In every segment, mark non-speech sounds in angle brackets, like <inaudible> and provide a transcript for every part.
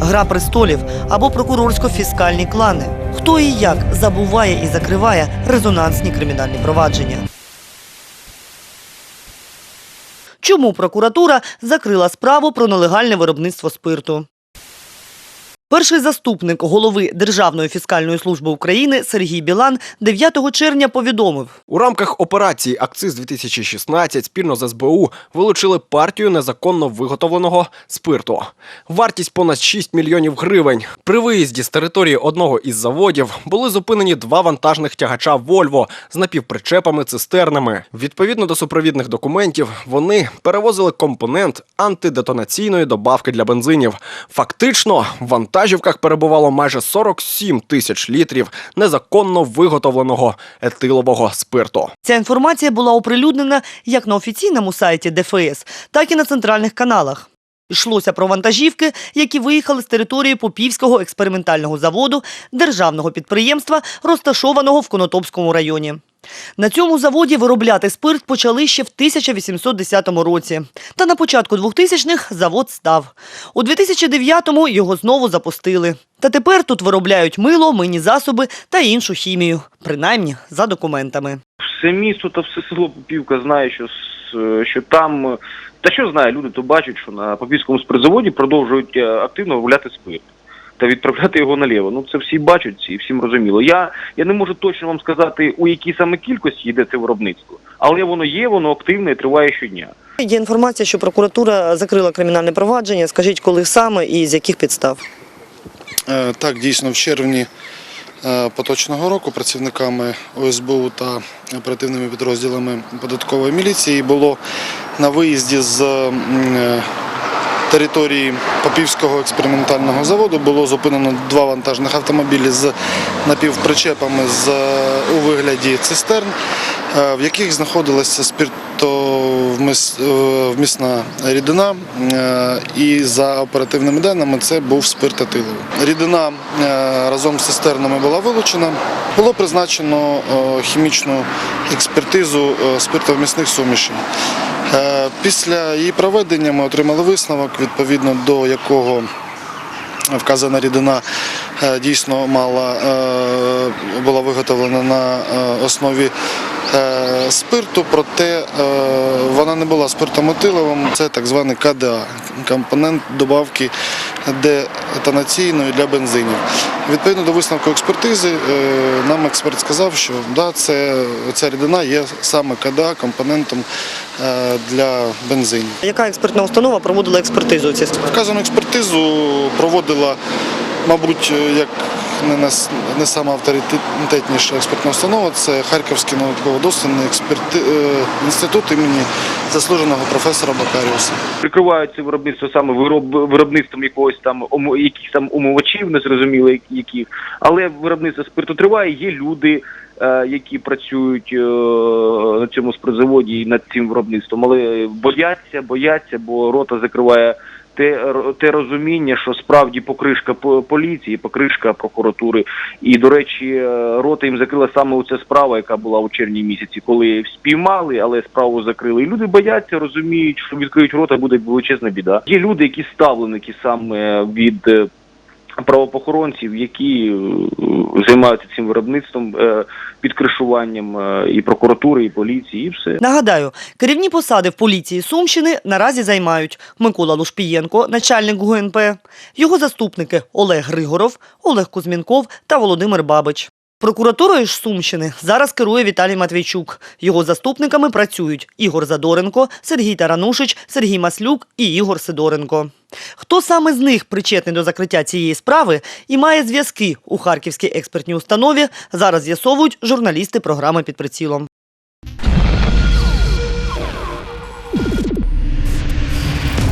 гра престолів або прокурорсько-фіскальні клани. Хто і як забуває і закриває резонансні кримінальні провадження. Чому прокуратура закрила справу про нелегальне виробництво спирту? Перший заступник голови Державної фіскальної служби України Сергій Білан 9 червня повідомив, У рамках операції Акциз 2016 спільно з СБУ вилучили партію незаконно виготовленого спирту. Вартість понад 6 мільйонів гривень. При виїзді з території одного із заводів були зупинені два вантажних тягача Вольво з напівпричепами цистернами. Відповідно до супровідних документів, вони перевозили компонент антидетонаційної добавки для бензинів. Фактично, в вантажівках перебувало майже 47 тисяч літрів незаконно виготовленого етилового спирту. Ця інформація була оприлюднена як на офіційному сайті ДФС, так і на центральних каналах. Йшлося про вантажівки, які виїхали з території Попівського експериментального заводу державного підприємства, розташованого в Конотопському районі. На цьому заводі виробляти спирт почали ще в 1810 році. Та на початку 2000-х завод став. У 2009-му його знову запустили. Та тепер тут виробляють мило, мийні засоби та іншу хімію, принаймні за документами. все місто та все село Попівка знає, що, що там. Та що знає, люди то бачать, що на Попівському спиртзаводі продовжують е, активно виробляти спирт та відправляти його наліво. Ну це всі бачать і всім розуміло. Я, я не можу точно вам сказати, у якій саме кількості йде це виробництво, але воно є, воно активне і триває щодня. Є інформація, що прокуратура закрила кримінальне провадження. Скажіть, коли саме і з яких підстав? Е, Так, дійсно, в червні е, поточного року працівниками ОСБУ та оперативними підрозділами податкової міліції було на виїзді з е, території Попівського експериментального заводу було зупинено два вантажних автомобілі з напівпричепами з, е, у вигляді цистерн, е, в яких знаходилася спиртовмісна рідина. е, І за оперативними даними це був спиртетиловий. Рідина е, разом з цистернами була вилучена. Було призначено е, хімічну експертизу е, спиртовмісних сумішей. Е, Після її проведення ми отримали висновок, відповідно до якого вказана рідина е, дійсно мала, е, була виготовлена на основі спирту, проте вона не була спиртомотиловим. Це так званий КДА, компонент добавки детонаційної для бензинів. Відповідно до висновку експертизи, е, нам експерт сказав, що да, це, ця рідина є саме КДА компонентом е, для бензинів. Яка експертна установа проводила експертизу? Вказану експертизу проводила, мабуть, як не, сама авторитетніша експертна установа, це Харківський науково-дослідний експерти... е, інститут імені заслуженого професора Бакаріуса. Прикриваються виробництво саме вироб, виробництвом якогось там якихось там умовачів, незрозуміло яких, але виробництво спирту триває. Є люди, які працюють е, на цьому спиртзаводі і над цим виробництвом, але бояться, бояться, бо рота закриває. Те, те розуміння, що справді покришка поліції, покришка прокуратури, і до речі, е, рота їм закрила саме оця справа, яка була у червні місяці, коли спіймали, але справу закрили. І люди бояться, розуміють, що відкриють рота, буде величезна біда. Є люди, які ставленики саме від е, правоохоронців, які е, займаються цим виробництвом, під підкришуванням е, і прокуратури, і поліції, і все. Нагадаю, керівні посади в поліції Сумщини наразі займають Микола Лушпієнко, начальник ГУНП, його заступники Олег Григоров, Олег Кузьмінков та Володимир Бабич. Прокуратурою ж Сумщини зараз керує Віталій Матвійчук. Його заступниками працюють Ігор Задоренко, Сергій Таранушич, Сергій Маслюк і Ігор Сидоренко. Хто саме з них причетний до закриття цієї справи і має зв'язки у Харківській експертній установі, зараз з'ясовують журналісти програми під прицілом.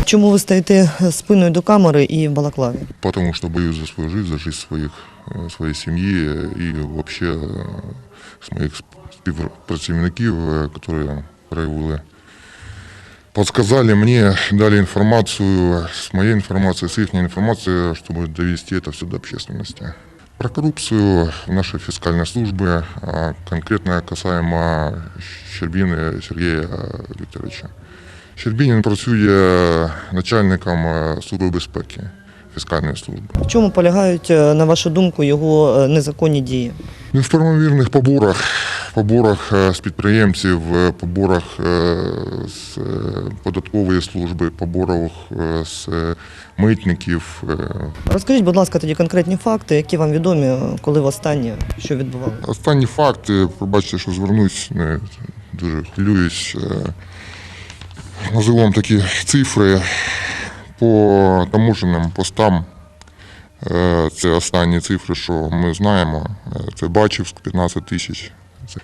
Чому ви стоїте спиною до камери і в балаклаві? потому что боюсь за свою жизнь, за жизнь своих, э, своей семьи и вообще э, с моих співпрацівників, э, которые проявили. Подсказали мне, дали информацию с моей информацией, с их информацией, чтобы довести это все до общественности. Про коррупцию в нашей фискальной службе, а конкретно касаемо Щербины Сергея Викторовича. Щербінін працює начальником е, Служби безпеки фискальной службы. В чому полягають, е, на вашу думку, його е, незаконні дії? Ну, в правомірних поборах, поборах з підприємців, поборах з податкової служби, поборах з митників. Розкажіть, будь ласка, тоді конкретні факти, які вам відомі, коли востаннє, що відбувалося? Останні факти, пробачте, що звернусь, не дуже хвилююсь. Назову такі цифри по таможенним постам. е, Це останні цифри, що ми знаємо. Е, Це Бачівськ 15 тисяч.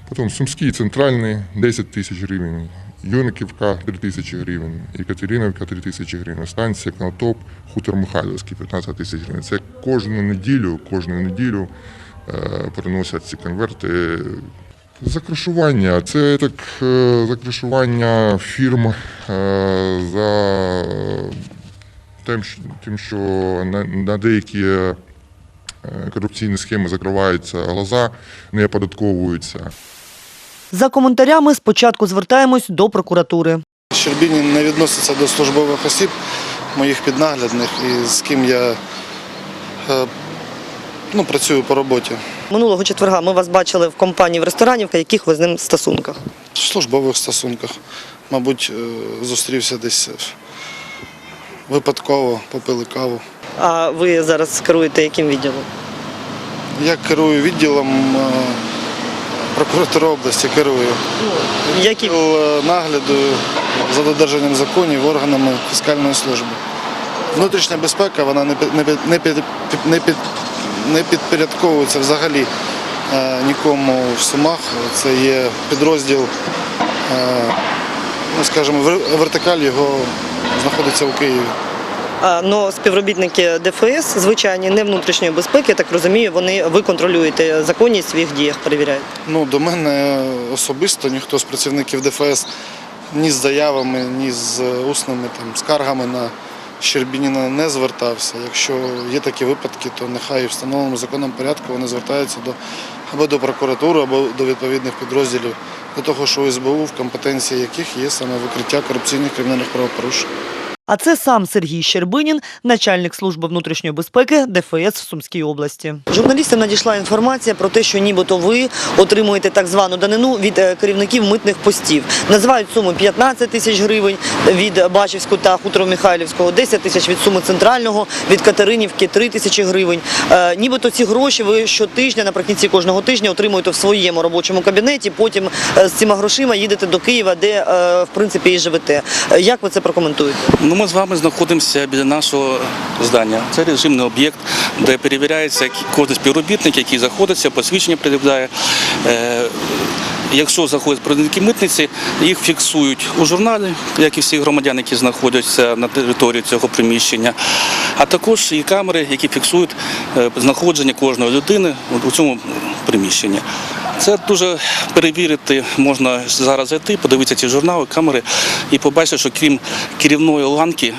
Потім Сумський центральний 10 тисяч гривень, Юниківка 3 тисячі гривень, Екатериновка 3 тисячі гривень, станція Конотоп, Хутор Михайловський 15 тисяч гривень. Це кожну неділю, кожну неділю е, приносять ці конверти. Закрашування. Це так е, закрашування фірм е, за тим, що- тим, що на, на деякі е, корупційні схеми закриваються глаза, не оподатковуються. За коментарями спочатку звертаємось до прокуратури. Щербінін не відноситься до службових осіб, моїх піднаглядних, і з ким я ну, працюю по роботі. Минулого четверга ми вас бачили в компанії в ресторані, в яких ви з ним стосунках. В службових стосунках. Мабуть, е, зустрівся десь випадково, попили каву. А ви зараз керуєте яким відділом? Я керую відділом е, прокуратури області, керую. Які Відділ е, нагляду за додержанням законів органами фіскальної служби. Внутрішня безпека вона не, під- не, під- не, під- не, під- не підпорядковується взагалі е, нікому в Сумах. Це є підрозділ, е, ну скажімо, вертикаль його знаходиться у Києві. Ну, співробітники ДФС, звичайні, не внутрішньої безпеки, я так розумію, вони ви контролюєте законність в своїх діях, перевіряєте. Ну, до мене особисто ніхто з працівників ДФС ні з заявами, ні з усними там, скаргами на Щербініна не звертався. Якщо є такі випадки, то нехай в встановленому законом порядку вони звертаються до або до прокуратури, або до відповідних підрозділів, до того, що СБУ, в компетенції яких є саме викриття корупційних кримінальних правопорушень. А це сам Сергій Щербинін, начальник служби внутрішньої безпеки ДФС в Сумській області. Журналістам надійшла інформація про те, що нібито ви отримуєте так звану данину від е, керівників митних постів. Називають суму 15 тисяч гривень від Бачівського та Хуторо-Михайлівського, 10 тисяч від суми центрального, від Катеринівки 3 тисячі гривень. Е, Нібито ці гроші ви щотижня, наприкінці кожного тижня отримуєте в своєму робочому кабінеті. Потім е, з цими грошима їдете до Києва, де в принципі і живете. Як ви це прокоментуєте? Ну, ми з вами знаходимося біля нашого здання. Це режимний об'єкт, де перевіряється кожен співробітник, який заходиться, посвідчення передає. Якщо заходять працівники митниці, їх фіксують у журналі, як і всі громадяни, які знаходяться на території цього приміщення, а також і камери, які фіксують е, знаходження кожної людини у цьому приміщенні. Це дуже перевірити можна зараз зайти, подивитися ці журнали, камери і побачити, що крім керівної ланки.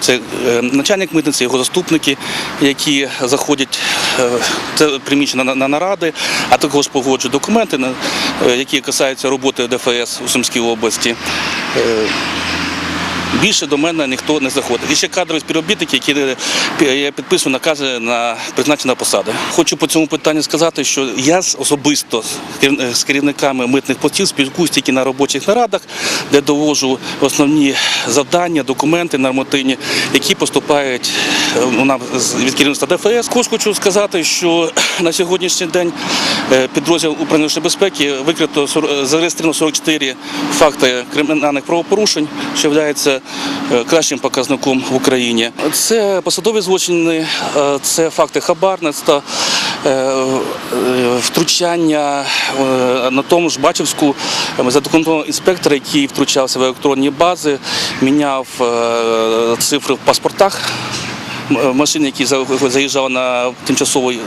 Це е, начальник митниці, його заступники, які заходять е, це приміщення на, на наради, а також погоджують документи, е, які касаються роботи ДФС у Сумській області. Більше до мене ніхто не заходить. І ще кадрові співробітники, які е, я підписую накази на призначення посади. Хочу по цьому питанню сказати, що я особисто з е, з керівниками митних постів спілкуюсь тільки на робочих нарадах, де довожу основні завдання, документи нормативні, які поступають е, з- від керівництва ДФС. Також хочу сказати, що <clears throat> на сьогоднішній день підрозділ управління безпеки викрито зареєстровано 44 факти кримінальних правопорушень, що є кращим показником в Україні. Це посадові злочини, е, це факти хабарництва, е, е, втручання е, на тому ж Бачівську е, задокументованого інспектора, який втручався в електронні бази, міняв е, цифри в паспортах машин, які заїжджали на тимчасовий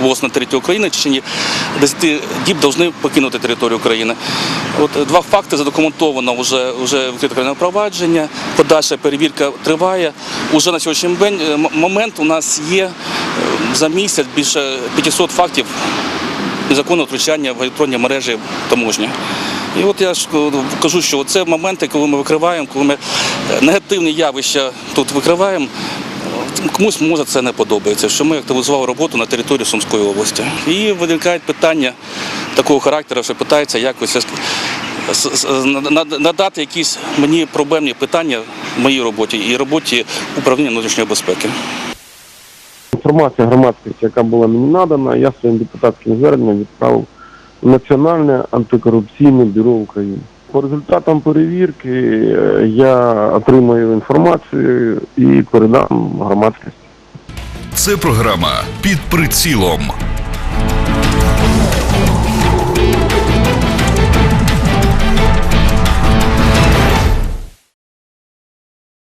ввоз на територію України, в течение 10 діб повинні покинути територію України. От е, два факти задокументовано вже, вже відкрите кримінальне провадження, подальша перевірка триває. Уже на сьогоднішній е, момент у нас є е, за місяць більше 500 фактів незаконного втручання в електронні мережі таможні. І от я ж кажу, що це моменти, коли ми викриваємо, коли ми негативні явища тут викриваємо, комусь може це не подобається, що ми активізували роботу на території Сумської області. І виникають питання такого характеру, що питається якось надати якісь мені проблемні питання в моїй роботі і роботі управління внутрішньої безпеки. Інформація громадськості, яка була мені надана, я своїм депутатським зверненням відправив Національне антикорупційне бюро України. По результатам перевірки е, я отримаю інформацію і передам громадськості. Це програма під прицілом.